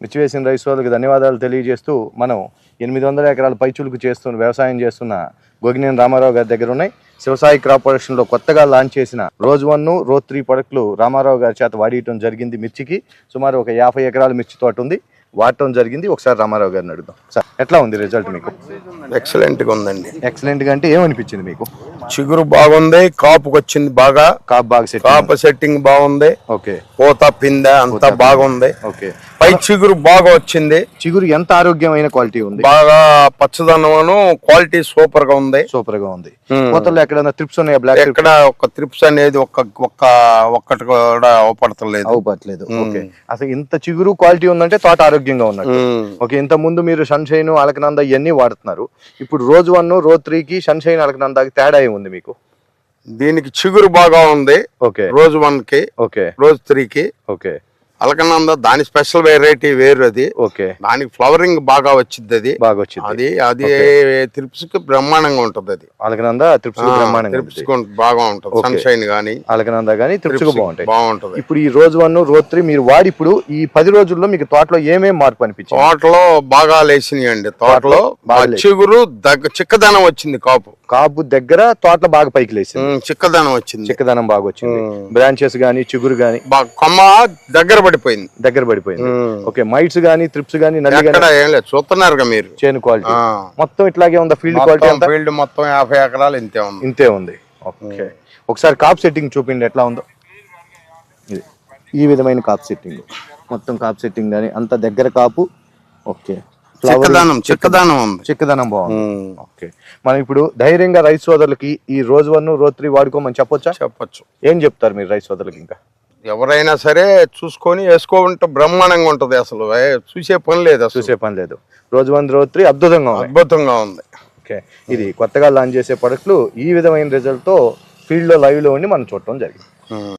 మిర్చి వేసిన రైతు సోదరులకు ధన్యవాదాలు తెలియజేస్తూ మనం ఎనిమిది వందల ఎకరాల పైచులుకు చేస్తున్న వ్యవసాయం చేస్తున్న గోగినేని రామారావు గారి దగ్గర ఉన్నాయి. శివసాయి క్రాప్ ప్రొడక్షన్లో కొత్తగా లాంచ్ చేసిన రోజ్ వన్ రోజ్ త్రీ ప్రొడక్ట్లు రామారావు గారి చేత వాడియటం జరిగింది మిర్చికి. సుమారు ఒక యాభై ఎకరాల మిర్చి తోట ఉంది. వాడటం జరిగింది. ఒకసారి రామారావు గారిని అడుగుదాం. సార్ ఎట్లా ఉంది రిజల్ట్ మీకు? ఎక్సలెంట్గా ఉందండి. ఎక్సలెంట్గా అంటే ఏమనిపించింది మీకు? చిగురు బాగుంది కాపుకి వచ్చింది బాగా. కాప్ బాగా సెట్ కాపు సెట్టింగ్ బాగుంది. ఓకే. పూత పిందె అంతా బాగుంది. ఓకే. పై చిగురు బాగా వచ్చింది. చిగురు ఎంత ఆరోగ్యమైన క్వాలిటీ ఉంది? బాగా పచ్చదనమును క్వాలిటీ సూపర్గా ఉంది. సూపర్గా ఉంది. కోతల్లో ఎక్కడైనా ట్రిప్స్ ఉన్నాయా? బ్లాక్ ఎక్కడ ఒక త్రిప్స్ అనేది ఒక్క ఒక్క ఒక్కటి కూడా అవపడతలేదు. అవ్వట్లేదు ఓకే. అసలు ఇంత చిగురు క్వాలిటీ ఉందంటే తోట ఆరోగ్యంగా ఉన్నట్టు. ఓకే ఇంత ముందు మీరు సన్షైన్ అలకనంద ఇవన్నీ వాడుతున్నారు. ఇప్పుడు రోజు వన్ రోజు త్రీకి సన్షైన్ అలకనందకి తేడా ఏముంది మీకు? దీనికి చిగురు బాగా ఉంది. ఓకే. రోజు వన్కి ఓకే. రోజు త్రీ కి ఓకే. అలకనంద దాని స్పెషల్ వెరైటీ వేరు అది ఓకే. దానికి ఫ్లవరింగ్ బాగా వచ్చింది అది బాగా వచ్చింది అది అది త్రిప్స్కి బ్రహ్మాండంగా ఉంటది అది అలకనంద బ్రహ్మాండంగా ఉంటుంది. బాగా ఉంటది. సన్షైన్ గానీ అలకనంద కానీ త్రిప్స్ బాగుంటాయి. బాగుంటది. ఇప్పుడు ఈ రోజు వన్ రోజు త్రీ మీరు వాడి ఇప్పుడు ఈ పది రోజుల్లో మీకు తోటలో ఏమేం మార్పు అనిపించింది? తోటలో బాగా లేచినాయి అండి తోటలో చిగురు దగ్గ చిక్కదనం వచ్చింది కాపు. కాపు దగ్గర తోటలో బాగా పైకి లేచింది. చిక్కదనం వచ్చింది. చిక్కదనం బాగా వచ్చింది. బ్రాంచెస్ గానీ చిగురు గానీ. కొమ్మ దగ్గర పడిపోయింది. దగ్గర పడిపోయింది. ఓకే మైట్స్ గానీ త్రిప్స్ గానీ ఏం లేదు చూస్తున్నారుగా మీరు. చేను క్వాలిటీ. మొత్తం ఇట్లాగే ఉందా? ఫీల్డ్ క్వాలిటీ ఫీల్డ్ మొత్తం యాభై ఎకరాలు ఇంతే ఉంది. ఇంతే ఉంది. ఓకే. ఒకసారి కాప్ సెట్టింగ్ చూపిండి ఎట్లా ఉందో. ఇది. ఈ విధమైన కాప్ సెట్టింగ్. మొత్తం కాప్ సెట్టింగ్ కానీ అంత దగ్గర కాపు. ఓకే. చిక్కదనం చిక్కదనం. ఉంది. చిక్కదనం బాగుంది. ఉమ్, ఓకే. మనం ఇప్పుడు ధైర్యంగా రైతు సోదరులకి ఈ రోజు వన్ రోజు త్రీ వాడుకోమని చెప్పొచ్చా? చెప్పొచ్చు. ఏం చెప్తారు మీరు రైతు సోదరులకి ఇంకా? ఎవరైనా సరే చూసుకొని వేసుకోకుంటే బ్రహ్మాండంగా ఉంటది అసలు. చూసే పని లేదు అసలు. చూసే పని లేదు. రోజు వన్ రోజు త్రీ అద్భుతంగా అద్భుతంగా ఉంది. ఓకే. ఇది కొత్తగా లాంచ్ చేసే ప్రొడక్ట్లు ఈ విధమైన రిజల్ట్తో ఫీల్డ్లో లైవ్లో ఉండి మనం చూడటం జరిగింది.